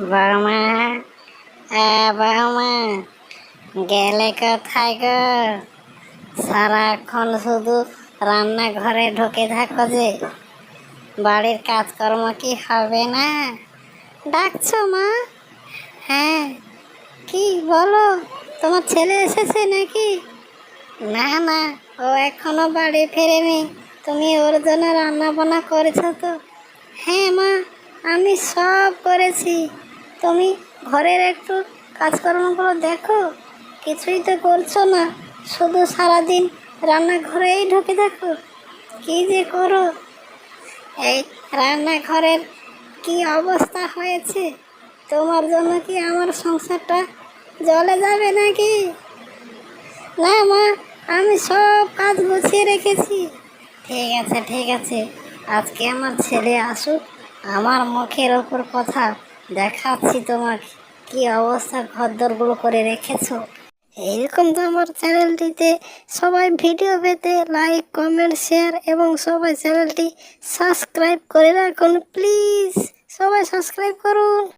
বৌমা বৌমা গেলে কোথায় গো? সারাক্ষণ শুধু রান্নাঘরে ঢুকে থাকো যে। বাড়ির কাজকর্ম কি হবে না? ডাকছো মা? হ্যাঁ। কি বলো? তোমার ছেলে এসেছে নাকি? না না, ও এখনও বাড়ি ফেরেনি। তুমি ওর জন্য রান্না বান্না করেছ তো? হ্যাঁ মা। আমি সব করেছি। তুমি ঘরের একটু কাজকর্মগুলো দেখো। কিছুই তো করছ না। শুধু সারাদিন রান্নাঘরেই ঢুকে দেখো। কি যে করো? এই রান্নাঘরের কি অবস্থা হয়েছে? তোমার জন্য কি আমার সংসারটা জলে যাবে নাকি? না মা, আমি সব কাজ গুছিয়ে রেখেছি। ঠিক আছে ঠিক আছে। আজকে আমার ছেলে আসুক। আমার মুখের ওপর কথা দেখাচ্ছি তোমাকে। কি অবস্থা ঘরদরগুলো করে রেখেছো? এইরকম তো আমার চ্যানেলটিতে সবাই ভিডিও পেতে লাইক কমেন্ট শেয়ার এবং সবাই চ্যানেলটি সাবস্ক্রাইব করে রাখুন প্লিজ সবাই সাবস্ক্রাইব করুন।